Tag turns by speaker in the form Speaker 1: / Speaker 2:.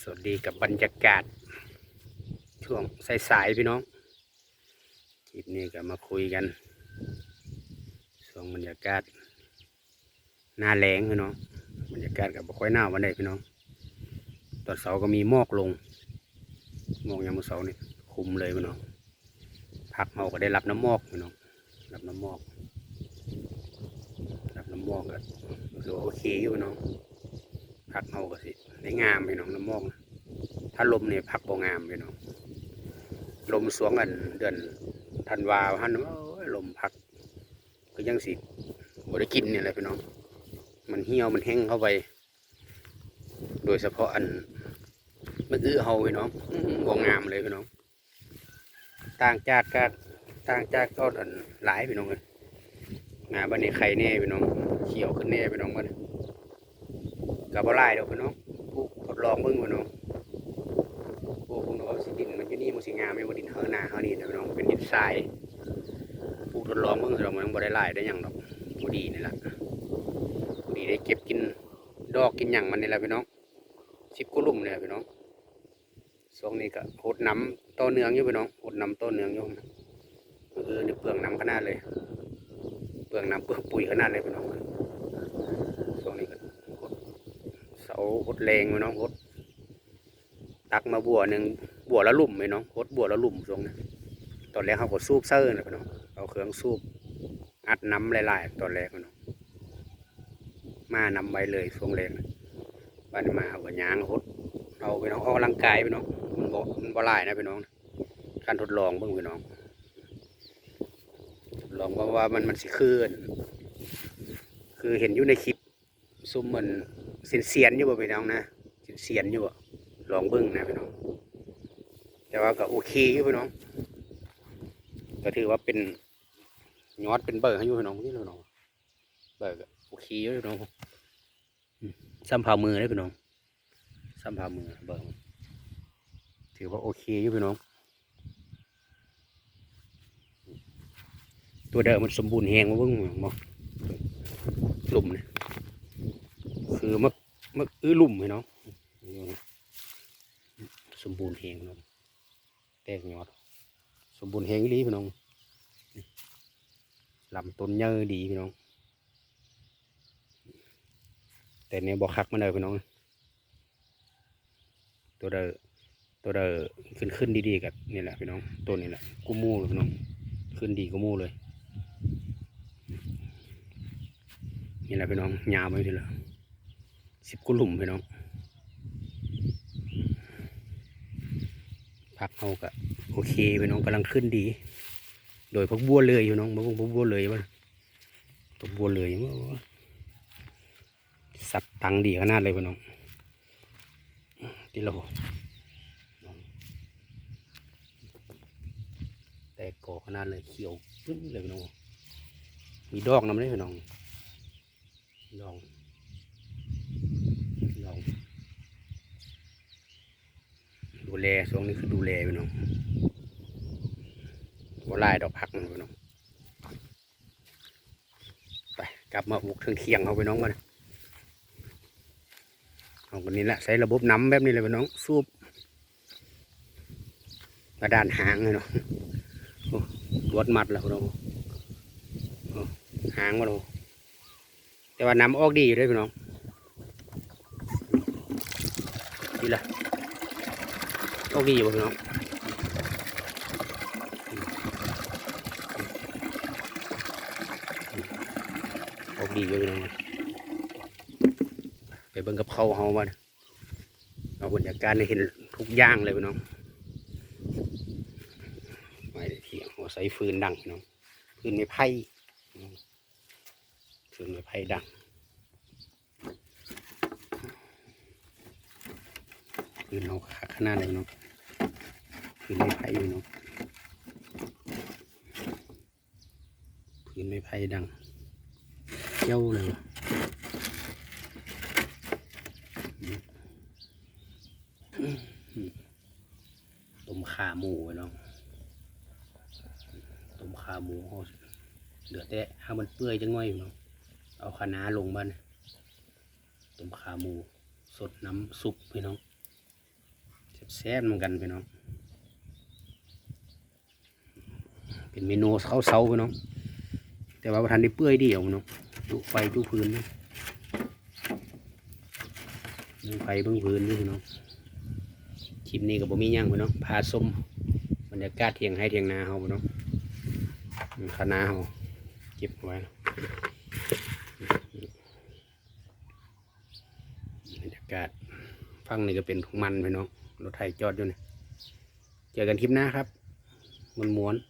Speaker 1: สวัสดีกับบรรยากาศ ช่วงสายๆพี่น้องคลิปนี้ก็มาคุยกันช่วงบรรยากาศหน้าแรงพี่น้องบรรยากาศกับค่อยหน้าวันใดพี่น้องตอนเสาก็มีหมอกลงหมอกยามมื้อเสาร์นี่คุมเลยพี่น้องพักเฮาก็ได้รับน้ำหมอกพี่น้องรับน้ำหมอก น้ำมอกก็คือว่าโอเคอยู่น้องพักเฮาก็สิได้งามพี่น้องน้ำมอกถ้าลมเนี่ยพักบ่งามพี่น้องลมสวงอันเดือนธันวาฮันลมพัก ก็ยังสิบ่ได้กินเนี่ยแหละพี่น้อง มันเหี่ยวมันแห้งเข้าไป โดยเฉพาะอันมันอื้อเฮาพี่น้องอื้อบ่งามเลยพี่น้องต่างจากก็ต่างจากก็อันหลายพี่น้องเลย งาบันนี้ไข่แน่พี่น้องเขียวขึ้นแน่พี่น้องบันกับบ่หลายดอกพี่น้องปลูกทดลองเบิ่งพี่น้องปลูกเบิ่งว่าสิดินมันอยู่นี่มันสิงามไหม่บ่ดินเฮาหนาเฮานี่นะพี่น้องเป็นดินทรายปลูกทดลองเบิ่งเรามันบ่ได้หลายได้ยังดอกบ่ดีนี่ล่ะบ่ดีได้เก็บกินดอกกินหยังมันนี่แหละพี่น้อง10กุลุ่มเนี่แหละพี่น้องช่วงนี้ก็หดน้ำต่อเนืองอยู่พี่น้องหดน้ำต่อเนืองอยู่เออนี่เปลืองน้ำขนาดเลย ลืองน้ำเปลืองปุ๋ยขนาดเลยพี่น้องช่วงนี้ก็หดเสาหดแรงพี่น้องหดตักมาบัวหนึ่งบัวละลุ่มพี่น้องหดบัวละลุ่มช่วงนี้ตอนแรกเขาก็สูบเซอร์นะพี่น้องเอาเครื่องสูบอัดน้ำหลายๆตอนแรกพี่น้องมานำไปเลยช่วงแรกบ้านมาเอาก็ยางหดเอาพี่น้องออกกำลังกายพี่น้องมันบ่มันบ่ลายนะพี่น้องการทดลองเบิ่งพี่น้อง ลองว่าว่ามันมันสิคืนคือเห็นอยู่ในคลิปซุมมันเสียนเสียนๆอยู่บ่พี่น้องนะเสียนเสียนอยู่บ่ลองเบิ้งนะพี่น้อง แต่ว่าก็โอเคอยู่พี่น้องก็ถือว่าเป็นยอดเป็นเบอร์ให้อยู่พี่น้องนี่พี่น้องเบอร์ก็โอเคอยู่พี่น้องซ้ำผ่ามือเลยพี่น้องซ้ำผ่ามือเบอร์ถือว่าโอเคอยู่พี่น้อง ตัวเดิมมันสมบูรณ์แหงมาเบิ่งมองหลุมเนี่ยคือมักมักอื้อหลุมเลยเนาะสมบูรณ์แหงเนาะแตกยอด สมบูรณ์แหงอีพี่น้องลำต้นเยอะดีพี่น้อง แต่เนี่ยบอกคักมันเลยพี่น้อง ตัวเดอตัวเดอขึ้นขึ้นดีๆกับนี่แหละพี่น้องตัวนี้แหละกูมูเลยพี่น้อง ขึ้นดีกูมูเลย นี่แหละพี่น้องยาวไปทีละสิบกุหลุมพี่น้องพักเอากะโอเคพี่น้องกำลังขึ้นดี โดยพักบัวเลยอยู่น้องมาพพักบัวเลยว่าพักบัวเลยสัตว์ตังดีขนาดเลยพี่น้องที่เราแต่ก่อขนาดเลยเขียวขึ้นเลยพี่น้องมีดอกน้ำได้พี่น้อง ลอง ลอง ดูแลช่วงนี้คือดูแลพี่น้องว่าลายดอกพักนะพี่น้องไปกลับมาบุกถึงเคียงเอาไปน้องมาเอาคนนี้แหละใช้ระบบน้ำแบบนี้เลยพี่น้องสูบกระดานหางเลยเนาะโอ้รวดมัดแล้วพี่น้องหางมาเนาะ แต่ว่าน้ำออกดีอยู่ด้วยพี่น้องดีละออกดีอยู่พี่น้องออกดีอยู่พี่น้องไปเบิ่งกับเขาเฮามาเอาบรรยากาศให้เห็นทุกอย่างเลยพี่น้องไม่ได้เถียงเอาใส่ฟืนดังพี่น้องฟืนไม้ไผ่ ฟืนไม้ไผ่ดังคืนเอาขาขนาดไหนเนาะคืนไม้ไผ่อยู่เนาะคืนไม้ไผ่ดังเย้าเลยว่ะต้มขาหมูเนาะต้มขาหมูเอาเหลือดแต่ให้มันเปื่อยจังง่อยอยู่เนาะ เอาคะน้าลงบ้านต้มขาหมู สดน้ำซุปพี่น้องแซ่บเหมือนกันพี่น้อง เป็นเมนูเข้าเซาพี่น้อง แต่ว่าประทานได้เปื่อยเดียวพี่น้องจุไฟจุพื้นนี่เบิ่งไฟเบิ่งพื้นนี่พี่น้องคลิปนี้ก็บ่มีหยังพี่น้องพาส้มบรรยากาศเทียงให้เทียงนาเฮาพี่น้องคณะเฮาเก็บไว้นะบรรยากาศ ฟังนี่ก็เป็นของมันพี่น้องรถไถจอดอยู่นี่เจอกันคลิปหน้าครับมวนๆ